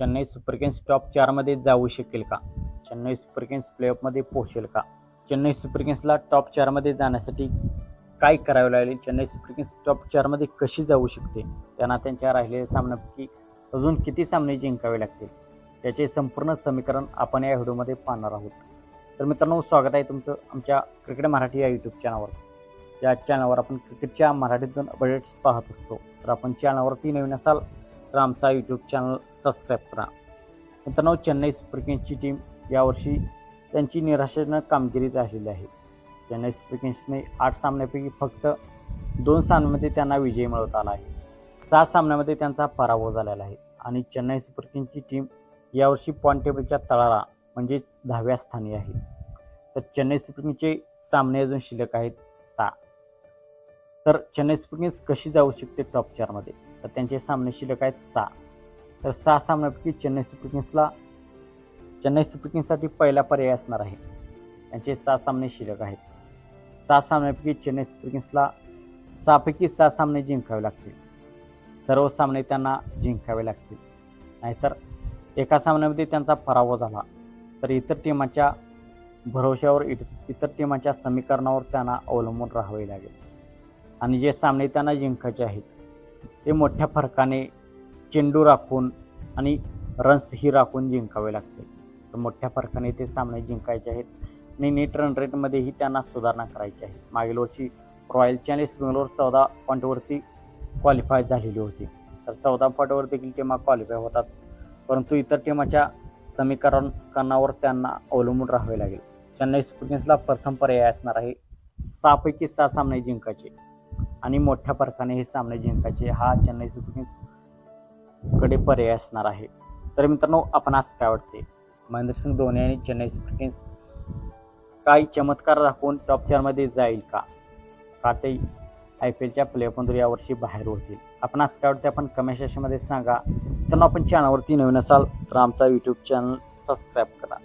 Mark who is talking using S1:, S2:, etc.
S1: Chennai super Kings top चारमध्ये जाऊ शकेल का? चेन्नई सुपर किंग्स प्लेऑफमध्ये पोहोचेल का? चेन्नई सुपर किंग्सला टॉप चारमध्ये जाण्यासाठी काय करावे लागेल? चेन्नई सुपर किंग्स टॉप चारमध्ये कशी जाऊ शकते? त्यांना त्यांच्या राहिलेल्या सामन्यापैकी अजून किती सामने जिंकावे लागतील? याचे संपूर्ण समीकरण आपण या व्हिडिओमध्ये पाहणार आहोत. तर मित्रांनो स्वागत आहे तुमचं आमच्या क्रिकेट मराठी या यूट्यूब चॅनलवर या चॅनलवर आपण क्रिकेटच्या मराठीतून अपडेट्स पाहत असतो. तर आपण चॅनलवरती नवीन असाल तर आमचा यूट्यूब चॅनल सबस्क्राईब करा. मित्रांनो चेन्नई सुपर किंग्सची टीम यावर्षी त्यांची निराशाजनक कामगिरी राहिलेली आहे. चेन्नई सुपर किंग्सने आठ सामन्यापैकी फक्त दोन सामन्यामध्ये त्यांना विजय मिळवता आला आहे. सहा सामन्यामध्ये त्यांचा पराभव झालेला आहे. आणि चेन्नई सुपर किंग्सची टीम यावर्षी पॉईंट टेबलच्या तळाला म्हणजेच दहाव्या स्थानी आहे. तर चेन्नई सुपर किंग्सचे सामने अजून शिल्लक आहेत. तर चेन्नई सुपर किंग्स कशी जाऊ शकते टॉप चारमध्ये तर त्यांचे सामने शिल्लक आहेत सहा. तर सहा सामन्यापैकी चेन्नई सुपर किंग्सला चेन्नई सुपर किंग्ससाठी पहिला पर्याय असणार आहे. त्यांचे सहा सामने शिल्लक आहेत. सहा सामन्यापैकी चेन्नई सुपर किंग्सला सहापैकी सहा सामने जिंकावे लागतील. सर्व सामने त्यांना जिंकावे लागतील. नाहीतर एका सामन्यामध्ये त्यांचा पराभव झाला तर इतर टीमाच्या भरोश्यावर इतर टीमाच्या समीकरणावर त्यांना अवलंबून राहावे लागेल. आणि जे सामने त्यांना जिंकायचे आहेत ते मोठ्या फरकाने चेंडू राखून आणि रन्सही राखून जिंकावे लागतील. तर मोठ्या फरकाने ते सामने जिंकायचे आहेत आणि नेट रन रेटमध्येही त्यांना सुधारणा करायची आहे. मागील वर्षी रॉयल चॅलेंज बेंगलोर चौदा पॉईंटवरती क्वालिफाय झालेली होती. तर चौदा पॉईंटवर देखील टीमा क्वालिफाय होतात. परंतु इतर टीमाच्या समीकरणावर त्यांना अवलंबून राहावे लागेल. चेन्नई सुपर किंग्सला प्रथम पर्याय असणार आहे. सहापैकी सहा सामने जिंकायचे. आणि मोठ्या फरकाने हे सामने जिंकायचे हा चेन्नई सुपर किंग्सकडे पर्याय असणार आहे. तर मित्रांनो आपण आज काय वाटते? महेंद्रसिंग धोनी आणि चेन्नई सुपर किंग्स काही चमत्कार दाखवून टॉप चारमध्ये जाईल का? का ते आय पी एलच्या प्लेऑफमधून यावर्षी बाहेर होतील? आपण आज काय वाटते? आपण कमेंट सेशनमध्ये सांगा. तर आपण चॅनलवरती नवीन असाल तर आमचा यूट्यूब चॅनल सबस्क्राईब करा.